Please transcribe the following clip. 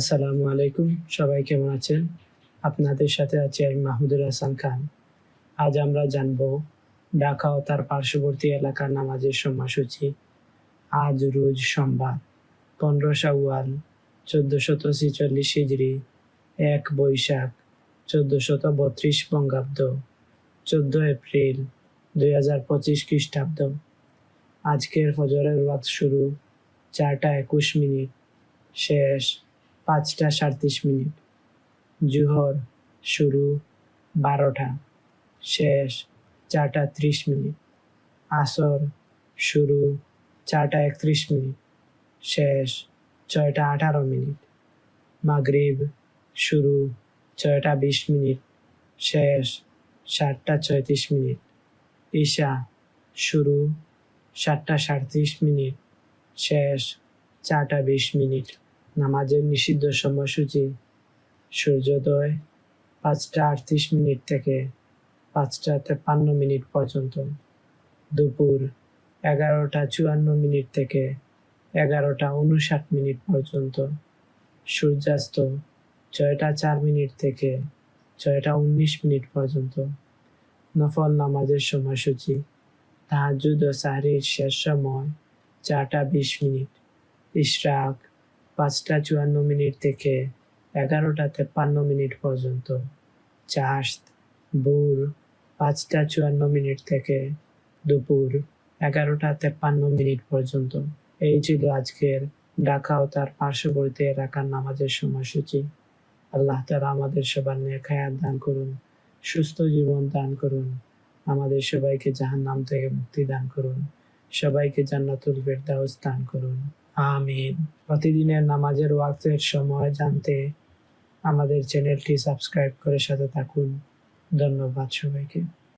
আসসালামু আলাইকুম। সবাই কেমন আছেন? আপনাদের সাথে আছি আমি মাহমুদুল হাসান খান। আজ আমরা জানব ঢাকা ও তার পার্শ্ববর্তী এলাকার নামাজের সময়সূচি। আজ রোজ সোমবার, পনেরো শাওয়াল চোদ্দ শত ছিচল্লিশ হিজড়ি এক বৈশাখ চোদ্দ শত বত্রিশ বঙ্গাব্দ, চোদ্দ এপ্রিল দুই হাজার পঁচিশ খ্রিস্টাব্দ। আজকের ফজরের ওয়াক্ত শুরু চারটা একুশ মিনিট। শেষ পাঁচটা সাঁত্রিশ মিনিট। জুহর শুরু বারোটা, শেষ চারটা ত্রিশ মিনিট। আসর শুরু চারটা একত্রিশ মিনিট, শেষ ছয়টা আঠারো মিনিট। মাগরিব শুরু ছয়টা বিশ মিনিট, শেষ সাতটা ছয়ত্রিশ মিনিট। ঈশা শুরু সাতটা সাঁত্রিশ মিনিট, শেষ চারটা বিশ মিনিট। নামাজের নিষিদ্ধ সময়সূচি, সূর্যোদয় পাঁচটা আটত্রিশ মিনিট থেকে পাঁচটা তেপান্ন মিনিট পর্যন্ত। দুপুর এগারোটা চুয়ান্ন মিনিট থেকে এগারোটা উনষাট মিনিট পর্যন্ত। সূর্যাস্ত ছয়টা চার মিনিট থেকে ছয়টা উনিশ মিনিট পর্যন্ত। নফল নামাজের সময়সূচি তাহাজুদ ও সাহরির শেষ সময় চারটা বিশ মিনিট। ইশরাক পাঁচটা চুয়ান্ন মিনিট থেকে এগারোটা তেপ্পান্ন মিনিট পর্যন্ত। চাষত বুর, পাঁচটা চুয়ান্ন মিনিট থেকে দুপুর এগারোটা তেপ্পান্ন মিনিট পর্যন্ত। এই ছিল আজকের ঢাকা ও তার পার্শ্ববর্তী এলাকার নামাজের সময়সূচি। আল্লাহ তারা আমাদের সবার নিয়ে খায়াত দান করুন, সুস্থ জীবন দান করুন, আমাদের সবাইকে জাহান নাম থেকে মুক্তি দান করুন, সবাইকে জান্নাতুল ফেরদাউস দান করুন। আমিন। প্রতিদিনের নামাজের ওয়াক্তের সময় জানতে আমাদের চ্যানেলটি সাবস্ক্রাইব করে সাথে থাকুন। ধন্যবাদ সবাইকে।